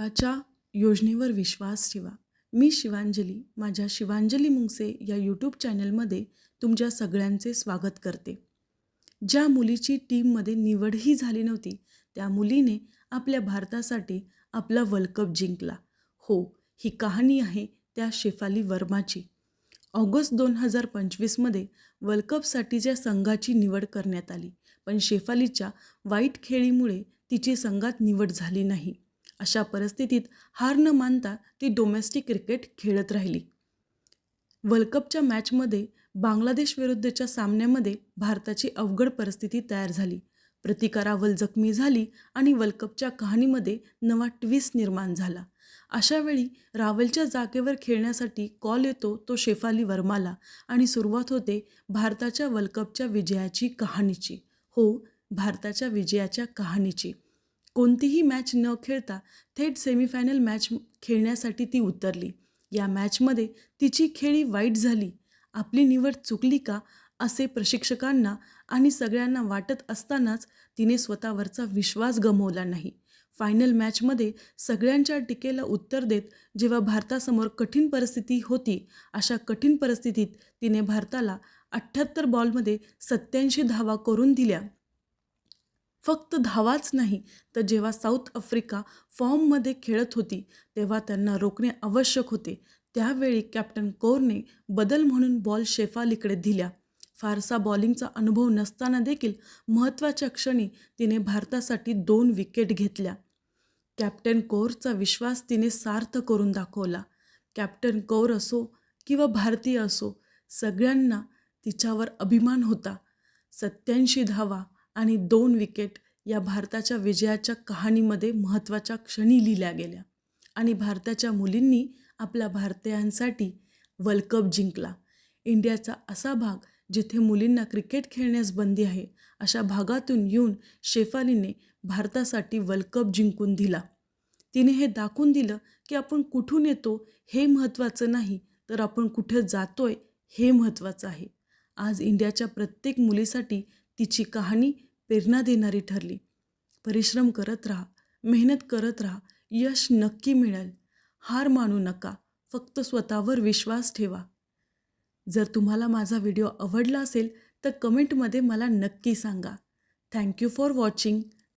देवाच्या योजनेवर विश्वास ठेवा. मी शिवांजली माझ्या शिवांजली मुंगसे या यूट्यूब चॅनलमध्ये तुमच्या सगळ्यांचे स्वागत करते. ज्या मुलीची टीममध्ये निवडही झाली नव्हती त्या मुलीने आपल्या भारतासाठी आपला वर्ल्ड कप जिंकला. हो ही कहाणी आहे त्या शेफाली वर्माची. ऑगस्ट दोन हजार पंचवीसमध्ये वर्ल्ड कपसाठीच्या संघाची निवड करण्यात आली पण शेफालीच्या वाईट खेळीमुळे तिची संघात निवड झाली नाही. अशा परिस्थितीत हार न मानता ती डोमेस्टिक क्रिकेट खेळत राहिली. वर्ल्ड कपच्या मॅचमध्ये बांगलादेश विरुद्धच्या सामन्यामध्ये भारताची अवघड परिस्थिती तयार झाली. प्रतिकारावल जखमी झाली आणि वर्ल्ड कपच्या कहाणीमध्ये नवा ट्विस्ट निर्माण झाला. अशावेळी रावलच्या जागेवर खेळण्यासाठी कॉल येतो तो शेफाली वर्माला आणि सुरुवात होते भारताच्या वर्ल्ड कपच्या विजयाची कहाणीची. हो भारताच्या विजयाच्या कहाणीची. कोणतीही मॅच न खेळता थेट सेमीफायनल मॅच खेळण्यासाठी ती उतरली. या मॅचमध्ये तिची खेळी वाईट झाली. आपली निवड चुकली का असे प्रशिक्षकांना आणि सगळ्यांना वाटत असतानाच तिने स्वतःवरचा विश्वास गमवला नाही. फायनल मॅचमध्ये सगळ्यांच्या टीकेला उत्तर देत जेव्हा भारतासमोर कठीण परिस्थिती होती अशा कठीण परिस्थितीत तिने भारताला अठ्ठ्याहत्तर बॉलमध्ये सत्याऐंशी धावा करून दिल्या. फक्त धावाच नाही तर जेव्हा साऊथ आफ्रिका फॉर्ममध्ये खेळत होती तेव्हा त्यांना रोखणे आवश्यक होते. त्यावेळी कॅप्टन कौरने बदल म्हणून बॉल शेफालीकडे दिल्या. फारसा बॉलिंगचा अनुभव नसताना देखील महत्त्वाच्या क्षणी तिने भारतासाठी दोन विकेट घेतल्या. कॅप्टन कौरचा विश्वास तिने सार्थ करून दाखवला. कॅप्टन कौर असो किंवा भारतीय असो सगळ्यांना तिच्यावर अभिमान होता. सत्याऐंशी धावा आणि दोन विकेट या भारताच्या विजयाच्या कहाणीमध्ये महत्त्वाच्या क्षणी लिहिल्या गेल्या. आणि भारताच्या मुलींनी आपल्या भारतीयांसाठी वर्ल्ड कप जिंकला. इंडियाचा असा भाग जिथे मुलींना क्रिकेट खेळण्यास बंदी आहे अशा भागातून येऊन शेफालीने भारतासाठी वर्ल्ड कप जिंकून दिला. तिने हे दाखवून दिलं की आपण कुठून येतो हे महत्त्वाचं नाही तर आपण कुठे जातोय हे महत्त्वाचं आहे. आज इंडियाच्या प्रत्येक मुलीसाठी तिची कहाणी प्रेरणा देणारी ठरली. परिश्रम करत राहा मेहनत करत राहा यश नक्की मिळेल. हार मानू नका फक्त स्वतःवर विश्वास ठेवा. जर तुम्हाला माझा व्हिडिओ आवडला असेल तर कमेंटमध्ये मला नक्की सांगा. Thank you for watching